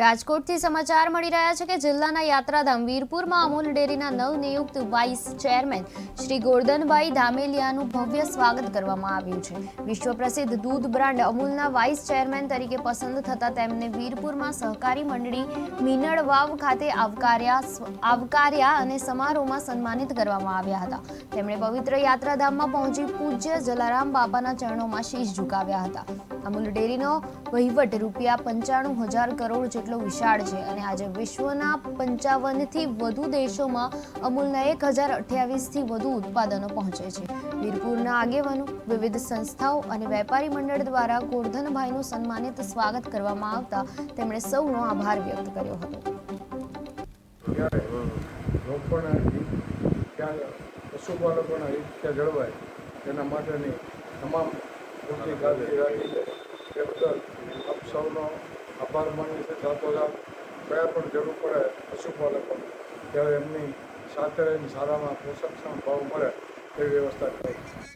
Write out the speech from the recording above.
રાજકોટથી સમાચાર મળી રહ્યા છે કે જિલ્લાના યાત્રાધામ વીરપુરમાં અમૂલ ડેરીના નવનિયુક્ત વાઇસ ચેરમેન શ્રી ગોરધનભાઈ ધામેલિયાનું ભવ્ય સ્વાગત કરવામાં આવ્યું છે. વિશ્વ પ્રસિદ્ધ દૂધ બ્રાન્ડ અમૂલના વાઇસ ચેરમેન તરીકે પસંદ થતા તેમને વીરપુરમાં સહકારી મંડળી મીનળ વાવ ખાતે આવકાર્યા આવકાર્યા અને સમારોહમાં સન્માનિત કરવામાં આવ્યા હતા. તેમણે પવિત્ર યાત્રાધામમાં પહોંચી પૂજ્ય જલારામ બાપાના ચરણોમાં શીશ ઝુકાવ્યા હતા. અમૂલ ડેરીનો વહીવટ રૂપિયા પંચાણું હજાર કરોડ જેટલો વિશાળ છે અને આજે વિશ્વના પંચાવનથી વધુ દેશોમાં અમૂલના એક હજાર અઠ્યાવીસથી વધુ ઉત્પાદનો પહોંચે છે. વીરપુરના આગેવાનો, વિવિધ સંસ્થાઓ અને વેપારી મંડળ દ્વારા ગોરધનભાઈનું સન્માનિત સ્વાગત કરવામાં આવતા તેમણે સૌનો આભાર વ્યક્ત કર્યો હતો. પશુપાલકોના હિત જળવાય, તેના માટેની તમામ પૂરતી કાળજી રાખી છે બદલ આપ આભાર માનીએ છીએ સાથોસાથ કયા પણ જરૂર પડે પશુપાલકો ત્યારે એમની સાથે રહીને સારામાં પોષક ભાવ મળે એવી વ્યવસ્થા કરી